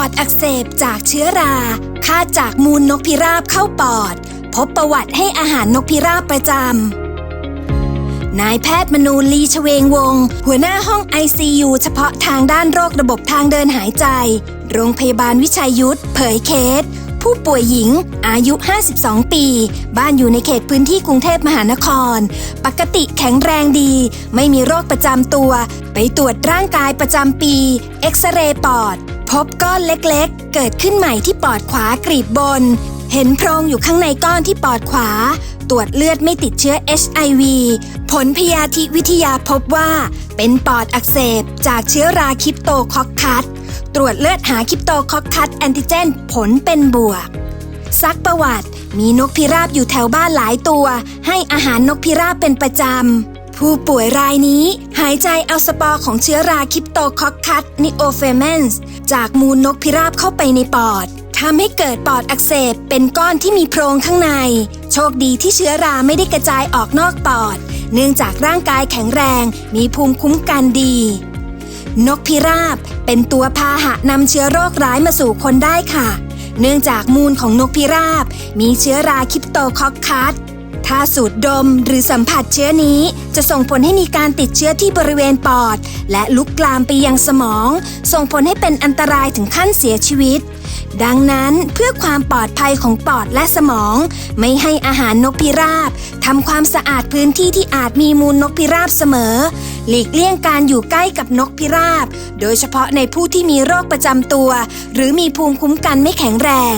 อดอักเสบจากเชื้อราค่าจากมูลนกพิราบเข้าปอด พบประวัติให้อาหารนกพิราบประจำ นายแพทย์มนูลีชเวงวงศ์หัวหน้าห้อง ICU เฉพาะทางด้านโรคระบบทางเดินหายใจ โรงพยาบาลวิชัยยุทธเผยเคส ผู้ป่วยหญิง อายุ 52 ปี บ้านอยู่ในเขตพื้นที่กรุงเทพมหานคร ปกติแข็งแรงดี ไม่มีโรคประจำตัว ไปตรวจร่างกายประจำปี เอ็กซเรย์ปอด พบก้อนเล็กๆ เกิดขึ้นใหม่ที่ปอดขวากรีบบน เห็นโพรงอยู่ข้างในก้อนที่ปอดขวา ตรวจเลือดไม่ติดเชื้อ HIV ผลพยาธิวิทยาพบว่า เป็นปอดอักเสบจากเชื้อราคิปโตคอคคัสตรวจเลือดหาคิปโตคอคคัสแอนติเจน ผลเป็นบวก ซักประวัติ มีนกพิราบอยู่แถวบ้านหลายตัว ให้อาหารนกพิราบเป็นประจำ ผู้ป่วยรายนี้หายใจเอาสปอร์ของเชื้อราคิปโตคอคคัสนิโอเฟเมนส์จากมูลนกพิราบเข้าไปในปอดทำให้เกิดปอดอักเสบเป็นก้อนที่มีโพรงข้างใน โชคดีที่เชื้อราไม่ได้กระจายออกนอกปอด เนื่องจากร่างกายแข็งแรงมีภูมิคุ้มกันดี นกพิราบเป็นตัวพาหะนำเชื้อโรคร้ายมาสู่คนได้ค่ะ เนื่องจากมูลของนกพิราบ มีเชื้อราคิปโตคอคคัส ถ้าสูดดมหรือสัมผัสเชื้อนี้ จะส่งผลให้มีการติดเชื้อที่บริเวณปอด และลุกลามไปยังสมอง ส่งผลให้เป็นอันตรายถึงขั้นเสียชีวิต ดังนั้นเพื่อความปลอดภัยของปอดและสมอง ไม่ให้อาหารนกพิราบทำความสะอาดพื้นที่ที่อาจมีมูลนกพิราบเสมอ หลีกเลี่ยงการอยู่ใกล้กับนกพิราบ โดยเฉพาะในผู้ที่มีโรคประจำตัว หรือมีภูมิคุ้มกันไม่แข็งแรง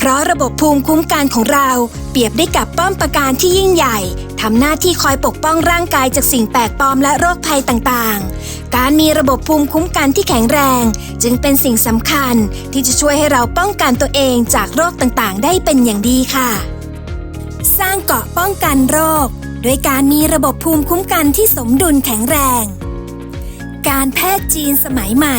เพราะระบบภูมิคุ้มกันของเราเปรียบได้กับป้อมปราการที่ยิ่งใหญ่ทำหน้าที่คอยปกป้องร่างกายจากสิ่งแปลกปลอมและโรคภัยต่างๆ การมีระบบภูมิคุ้มกันที่แข็งแรง จึงเป็นสิ่งสำคัญที่จะช่วยให้เราป้องกันตัวเองจากโรคต่างๆ ได้เป็นอย่างดีค่ะ สร้างเกาะป้องกันโรค ด้วยการมีระบบภูมิคุ้มกันที่สมดุลแข็งแรง การแพทย์จีนสมัยใหม่